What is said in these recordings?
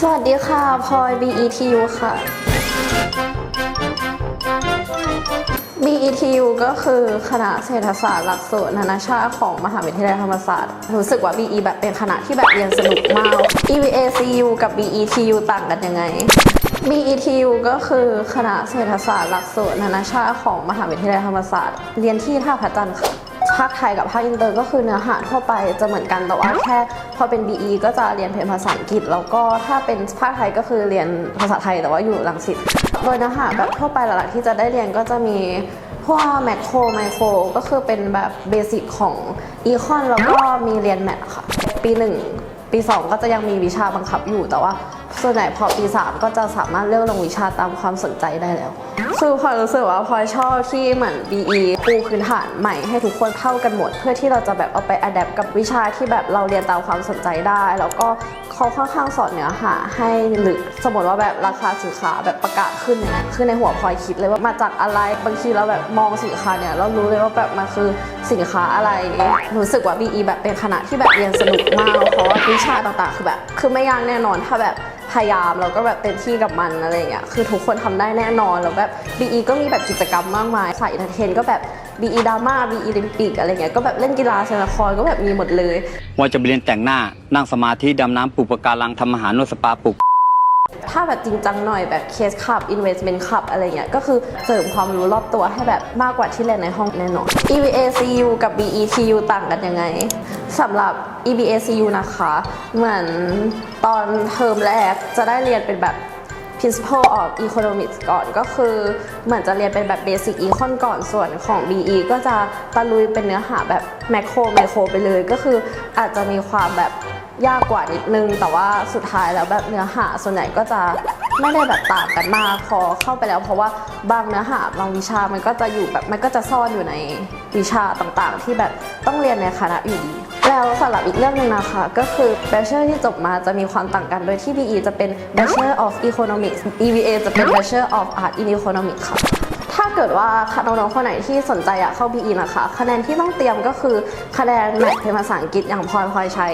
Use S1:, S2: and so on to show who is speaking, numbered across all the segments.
S1: สวัสดีค่ะพลอย BETU ค่ะ BETU ก็คือคณะเศรษฐศาสตร์หลักสูตรนานาชาติของมหาวิทยาลัยธรรมศาสตร์ รู้สึกว่า BE แบบเป็นคณะที่แบบเรียนสนุกมาก EVACU กับ BETU ต่างกันยังไง BETU ก็คือคณะเศรษฐศาสตร์หลักสูตรนานาชาติของมหาวิทยาลัยธรรมศาสตร์ เรียนที่ท่าพระจันทร์ค่ะ ภาคไทยกับภาคอินเตอร์ก็คือเนื้อหาทั่วไปจะเหมือนกันแต่ว่าแค่พอเป็น BE ก็จะเรียนเป็นภาษาอังกฤษ แล้วก็ถ้าเป็นภาคไทยก็คือเรียนภาษาไทยแต่ว่าอยู่รังสิตโดยเนื้อหาแบบทั่วไปหลักๆที่จะได้เรียนก็จะมีพวกแมคโครไมโครก็คือเป็นแบบเบสิกของอีคอนแล้วก็มีเรียนแมทค่ะ ปีหนึ่งปี 2 ก็จะยังมีวิชาบังคับอยู่แต่ว่า ส่วนใหญ่พอปี 3 ก็จะสามารถเลือกลงวิชาตามความสนใจได้แล้วคือพลอยรู้สึกว่าพลอยชอบที่เหมือน BE ปูพื้นฐานใหม่ให้ทุกคนเท่ากันหมด เพื่อที่เราจะแบบเอาไปอัดแอปกับวิชาที่แบบเราเรียนตามความสนใจได้ แล้วก็เขาค่อนข้างสอนเนื้อหาให้ลึกสมมติว่าแบบราคาสินค้าแบบประกาศขึ้นเนี่ยคือในหัวพลอยคิดเลยว่ามาจากอะไรบางทีเราแบบมองสินค้าเนี่ยเรารู้เลยว่าแบบมันคือสินค้าอะไรรู้สึกว่า BE แบบเป็นคณะที่แบบเรียนสนุกมากเพราะว่าวิชาต่างๆคือแบบคือไม่ยากแน่นอนถ้าแบบายามแล้วก็แบบเต็มที่กับมันอะไรเงี้ยคือทุกคนทำได้แน่นอนแล้วแบบ BE ก็มีแบบกิจกรรมมากมายสายอินเตอร์เทนก็แบบ BE ดราม่า BE ลิมปิกอะไรเงี้ยก็แบบเล่นกีฬาเชนละครก็แบบมีหมดเลย
S2: ว่าจะไปเรียนแต่งหน้านั่งสมาธิดำน้ำปลูกปะการังทำอาหารนวดสปาปลูก
S1: ถ้าแบบจริงจังหน่อยแบบเคสขับ investment ขับอะไรเงี้ยก็คือเสริมความรู้รอบตัวให้แบบมากกว่าที่เรียนในห้องแน่นอน EVACU กับ BETU ต่างกันยังไงสำหรับ EVACU นะคะ เหมือนตอนเทอมแรกจะได้เรียนเป็นแบบ principle of economics ก่อนก็คือเหมือนจะเรียนเป็นแบบ basic econ ก่อนส่วนของ BE ก็จะตะลุยเป็นเนื้อหาแบบ macro micro ไปเลย ก็คืออาจจะมีความแบบ ยากกว่านิดนึง แต่ว่าสุดท้ายแล้วแบบเนื้อหาส่วนใหญ่ก็จะไม่ได้แบบต่างกันมากพอเข้าไปแล้ว เพราะว่าบางเนื้อหาบางวิชามันก็จะอยู่แบบมันก็จะซ่อนอยู่ในวิชาต่างๆ ที่แบบต้องเรียนในคณะอยู่ดีแล้วสำหรับอีกเรื่องหนึงนะคะ ก็คือ Bachelor ที่จบมาจะมีความต่างกัน โดยที่ BE จะเป็น Bachelor of Economics EVA จะเป็น Bachelor of Art in Economics ค่ะ เกิดว่าน้องๆคนไหนที่สนใจอยากเข้า BE นะคะ คะแนนที่ต้องเตรียมก็คือคะแนนแมทเป็นภาษาอังกฤษอย่างพลอยพลอยใช้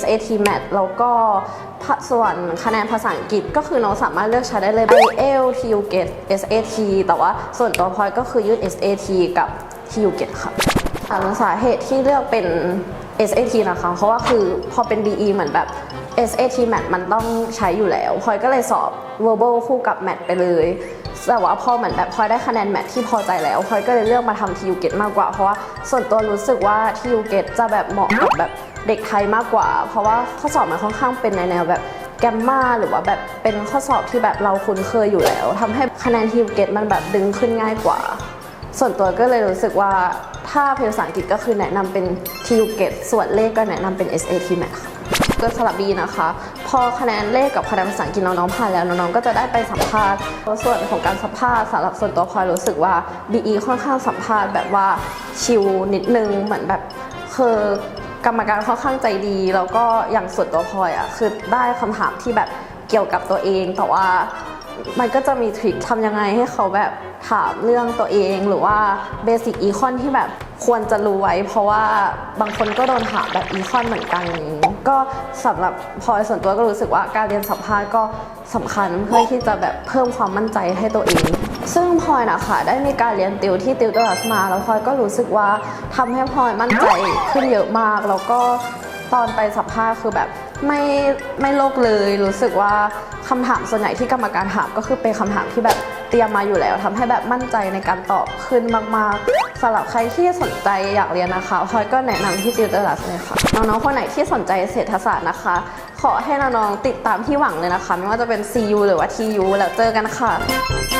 S1: SAT Math แล้วก็ส่วนคะแนนภาษาอังกฤษก็คือน้องสามารถเลือกใช้ได้เลย IEL TU Get SAT แต่ว่าส่วนตัวพลอยก็คือยื่น SAT กับ TU GET ค่ะอ่าสาเหตุที่เลือกเป็น SAT นะคะ เพราะว่าคือพอเป็น BE เหมือนแบบ SAT Math มันต้องใช้อยู่แล้วพลอยก็เลยสอบ verbal คู่กับ Math ไปเลย แต่ว่าพอเหมือนแบบพลอยได้คะแนน Math ที่พอใจแล้วพลอยก็เลยเลือกมาทำ TU GET มากกว่า เพราะว่าส่วนตัวรู้สึกว่า TU GET จะแบบเหมาะกับแบบเด็กไทยมากกว่า เพราะว่าข้อสอบมันค่อนข้างเป็นในแนวแบบแกมมาหรือว่าแบบเป็นข้อสอบที่แบบเราคุ้นเคยอยู่แล้วทำให้คะแนน TU GET มันแบบดึงขึ้นง่ายกว่า ส่วนตัวก็เลยรู้สึกว่าถ้าเป็นภาษาอังกฤษก็คือแนะนำเป็น TU GET ส่วนเลขก็แนะนำเป็น SAT Math ค่ะก็สลับบีนะคะ พอคะแนนเลขกับคะแนนภาษาอังกฤษน้องๆผ่านแล้วน้องๆก็จะได้ไปสัมภาษณ์ส่วนของการสัมภาษณ์สำหรับส่วนตัวพลอยรู้สึกว่า BE ค่อนข้างสัมภาษณ์แบบว่าชิลนิดนึงเหมือนแบบคือกรรมการค่อนข้างใจดี แล้วก็อย่างส่วนตัวพลอยอะคือได้คำถามที่แบบเกี่ยวกับตัวเองแต่ว่า มันก็จะมีทริคทำยังไงให้เขาแบบถามเรื่องตัวเองหรือว่าเบสิกอีคอนที่แบบควรจะรู้ไว้ เพราะว่าบางคนก็โดนถามแบบอีคอนเหมือนกันก็สำหรับพลอยส่วนตัวก็รู้สึกว่าการเรียนสัมภาษณ์ก็สำคัญเพื่อที่จะแบบเพิ่มความมั่นใจให้ตัวเอง ซึ่งพลอยนะคะได้มีการเรียนติวที่ติวตัวมาแล้วพลอยก็รู้สึกว่าทำให้พลอยมั่นใจขึ้นเยอะมาก แล้วก็ตอนไปสัมภาษณ์คือแบบ ไม่ไม่โลกเลย รู้สึกว่าคำถามส่วนใหญ่ที่กรรมการถามก็คือเป็นคำถามที่แบบเตรียมมาอยู่แล้วทำให้แบบมั่นใจในการตอบขึ้นมากๆสำหรับใครที่สนใจอยากเรียนนะคะพลอยก็แนะนำที่ติวเตอร์ลัสเลยค่ะน้องๆคนไหนที่สนใจเศรษฐศาสตร์นะคะ ขอให้น้องๆติดตามที่หวังเลยนะคะ ไม่ว่าจะเป็น CU หรือว่า TU แล้วเจอกันค่ะ